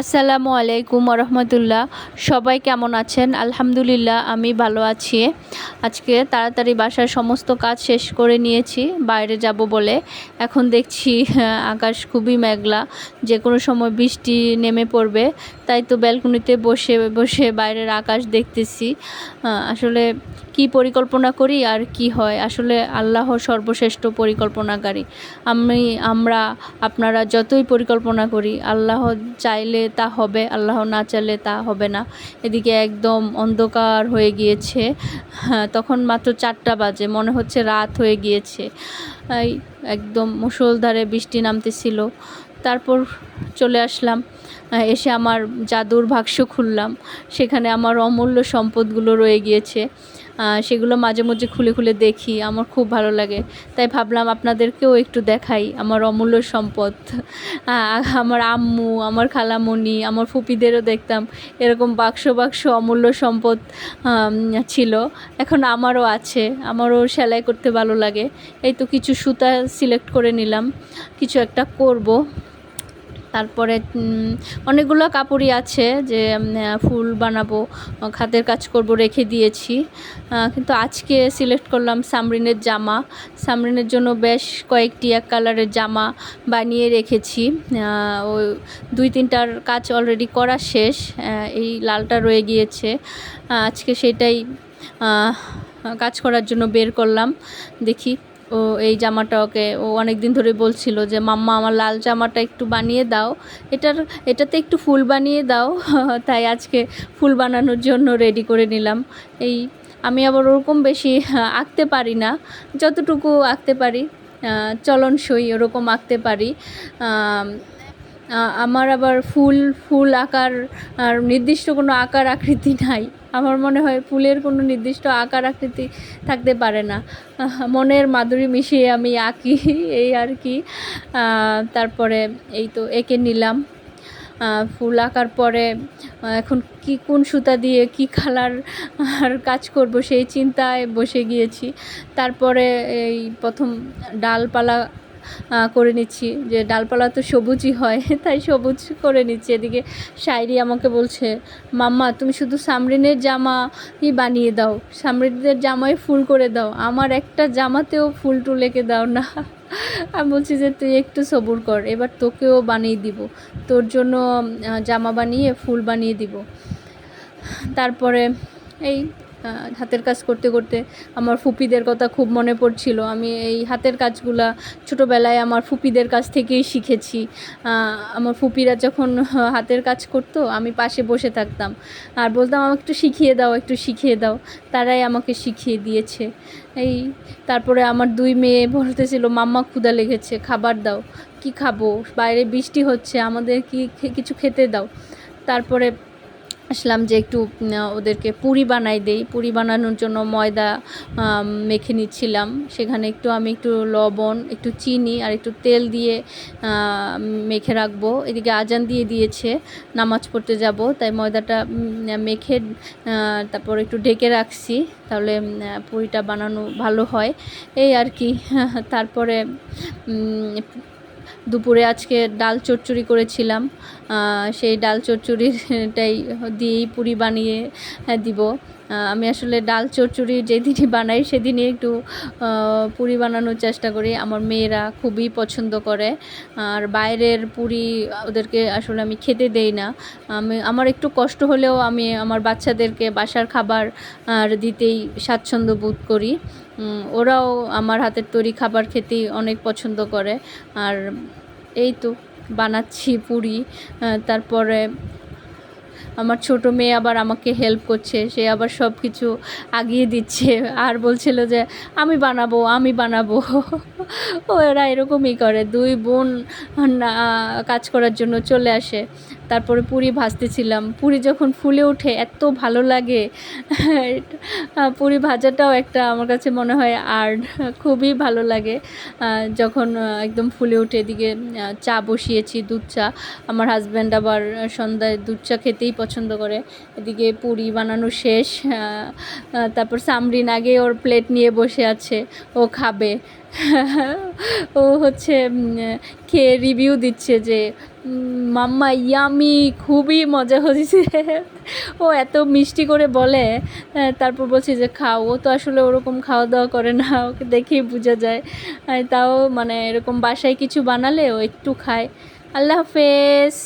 আসসালামু আলাইকুম রহমতুল্লাহ সবাই কেমন আছেন? আলহামদুলিল্লাহ, আমি ভালো আছি। আজকে তাড়াতাড়ি বাসার সমস্ত কাজ শেষ করে নিয়েছি, বাইরে যাব বলে। এখন দেখছি আকাশ খুবই মেঘলা যে কোনো সময় বৃষ্টি নেমে পড়বে। তাই তো ব্যালকনিতে বসে বসে বাইরের আকাশ দেখতেছি। আসলে কি পরিকল্পনা করি আর কি হয়? আসলে আল্লাহ সর্বশ্রেষ্ঠ পরিকল্পনাকারী। আমি আমরা আপনারা যতই পরিকল্পনা করি আল্লাহ চাইলে তা হবে আল্লাহ না চাইলে তা হবে না। এদিকে একদম অন্ধকার হয়ে গিয়েছে। হ্যাঁ, তখন মাত্র চারটা বাজে মনে হচ্ছে রাত হয়ে গিয়েছে। একদম মুষলধারে বৃষ্টি নামতেছিল। তারপর চলে আসলাম এসে আমার জাদুর বাক্স খুললাম। সেখানে আমার অমূল্য সম্পদগুলো রয়ে গিয়েছে। সেগুলো মাঝে মধ্যে খুলে খুলে দেখি, আমার খুব ভালো লাগে। তাই ভাবলাম আপনাদেরকেও একটু দেখাই আমার অমূল্য সম্পদ। আমার আম্মু, আমার খালামণি আমার ফুপিদেরও দেখতাম, এরকম বাক্স বাক্স অমূল্য সম্পদ ছিল। এখন আমারও আছে, আমারও সেলাই করতে ভালো লাগে। এই তো কিছু সুতা সিলেক্ট করে নিলাম, কিছু একটা করব। তারপরে অনেকগুলো কাপড়ই আছে যে ফুল বানাবো, খাতের কাজ করব, রেখে দিয়েছি। কিন্তু আজকে সিলেক্ট করলাম সামরিনের জামা। সামরিনের জন্য বেশ কয়েকটি এক কালারের জামা বানিয়ে রেখেছি। ওই দুই তিনটার কাজ অলরেডি করা শেষ। এই লালটা রয়ে গিয়েছে। আজকে সেটাই কাজ করার জন্য বের করলাম। দেখি ও এই জামাটা ওকে, ও অনেক দিন ধরে বলছিল যে, মাম্মা, আমার লাল জামাটা একটু বানিয়ে দাও। এটার, এটাতে একটু ফুল বানিয়ে দাও। তাই আজকে ফুল বানানোর জন্য রেডি করে নিলাম। এই, আমি আবার ওরকম বেশি আঁকতে পারি না। যতটুকু আঁকতে পারি চলন চলনসই ওরকম আঁকতে পারি। আমার আবার ফুল ফুল আকার আর নির্দিষ্ট কোনো আকার আকৃতি নাই। আমার মনে হয় ফুলের কোনো নির্দিষ্ট আকার আকৃতি থাকতে পারে না। মনের মাধুরী মিশিয়ে আমি আঁকি এই আর কি। তারপরে এই তো এঁকে নিলাম। ফুল আঁকার পরে এখন কি, কোন সুতা দিয়ে কি কালার আর কাজ করব সেই চিন্তায় বসে গিয়েছি। তারপরে এই প্রথম ডালপালা করে নিচ্ছি। যে ডালপালা তো সবুজই হয়, তাই সবুজ করে নিচ্ছি। এদিকে শায়রি আমাকে বলছে, মাম্মা, তুমি শুধু সামরিনের জামাই বানিয়ে দাও। সামরিনের জামায় ফুল করে দাও। আমার একটা জামাতেও ফুল টুল এঁকে দাও না। আমি বলছি যে, তুই একটু সবুর কর, এবার তোকেও বানিয়ে দিব। তোর জন্য জামা বানিয়ে ফুল বানিয়ে দিব। তারপরে এই হাতের কাজ করতে করতে আমার ফুপিদের কথা খুব মনে পড়ছিল। আমি এই হাতের কাজগুলা ছোটোবেলায় আমার ফুপিদের কাছ থেকেই শিখেছি। আমার ফুপিরা যখন হাতের কাজ করতো, আমি পাশে বসে থাকতাম। আর বলতাম, আমাকে একটু শিখিয়ে দাও, একটু শিখিয়ে দাও। তারাই আমাকে শিখিয়ে দিয়েছে। এই তারপরে আমার দুই মেয়ে বলতেছিল, মাম্মা ক্ষুদা লেগেছে, খাবার দাও। কি খাব? বাইরে বৃষ্টি হচ্ছে, আমাদের কি কিছু খেতে দাও। তারপরে আসলাম যে একটু ওদেরকে পুরি বানাই দেই। পুরি বানানোর জন্য ময়দা মেখে নিচ্ছিলাম। সেখানে একটু আমি একটু লবণ, একটু চিনি আর একটু তেল দিয়ে মেখে রাখব। এদিকে আজান দিয়ে দিয়েছে, নামাজ পড়তে যাব। তাই ময়দাটা মেখে তারপর একটু ঢেকে রাখছি। তাহলে পুরিটা বানানো ভালো হয়। এই আর কি। তারপরে দুপুরে আজকে ডাল চচ্চড়ি করেছিলাম। সেই ডাল চচ্চড়িটাই দিয়েই পুরি বানিয়ে হ্যাঁ, দিব। আমি আসলে ডাল, চচ্চড়ি যেদিনই বানাই সেদিনই একটু পুরি বানানোর চেষ্টা করি। আমার মেয়েরা খুবই পছন্দ করে। আর বাইরের পুরি ওদেরকে আসলে আমি খেতে দেই না। আমি, আমার একটু কষ্ট হলেও আমি আমার বাচ্চাদেরকে বাসার খাবার, আর দিতেই স্বাচ্ছন্দ্য বোধ করি। ওরাও আমার হাতের তৈরি খাবার খেতেই অনেক পছন্দ করে। আর এই তো, বানাচ্ছি পুরি। তারপরে আমার ছোট মেয়ে আবার আমাকে হেল্প করছে, সে আবার সব কিছু আগিয়ে দিচ্ছে। আর বলছিল যে, আমি বানাবো আমি বানাবো। ওরা এরকমই করে। দুই বোন কাজ করার জন্য চলে আসে। তারপরে পুরি ভাজতেছিলাম পুরি যখন ফুলে ওঠে, এত ভালো লাগে। পুরি ভাজাটাও একটা আমার কাছে মনে হয় আর্ট খুবই ভালো লাগে। যখন একদম ফুলে ওঠে, এদিকে চা বসিয়েছি, দুধ চা। আমার হাজব্যান্ড আবার সন্ধ্যায় দুধ চা খেতেই পছন্দ করে। এদিকে পুরি বানানো শেষ তারপর সামরিন আগে ওর প্লেট নিয়ে বসে আছে, ও খাবে। ও হচ্ছে খেয়ে রিভিউ দিচ্ছে যে মাম্মা, ইয়ামি, খুবই মজা হয়েছে। ও এত মিষ্টি করে বলে তারপর বলছি যে, খাও। ও তো আসলে ওরকম খাওয়া দাওয়া করে না, ওকে দেখেই বোঝা যায়। তাও মানে এরকম বাসায় কিছু বানালে ও একটু খায়। আল্লাহ হাফেজ।